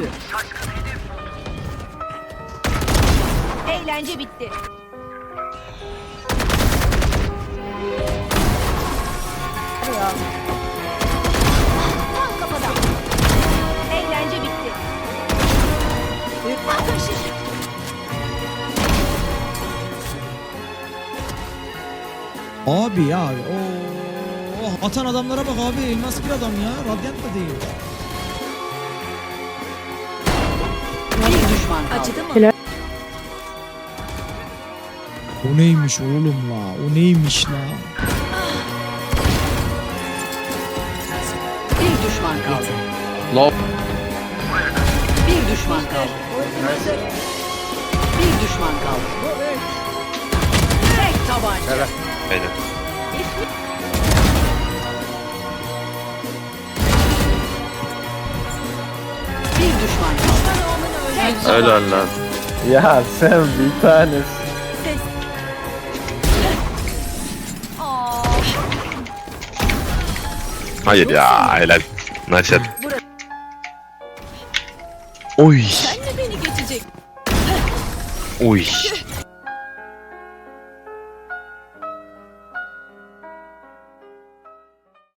düştü. Eğlence bitti. Tam kafadan. Eğlence bitti. Abi ya. Oo, atan adamlara bak abi. Elmas bir adam ya. Radyant da değil. Düşman kaldı. Acıdı mı? O neymiş oğlum la? O neymiş la? Bir düşman kaldı. Low. Bir düşman kaldı. Bir düşman kaldı. Tek tabanca. Aynen. Bir Öyle lan. Ya sen bir tanesin. Hayır ya helal. Nice shot. Oy. Sen mi beni geçecek? Oy.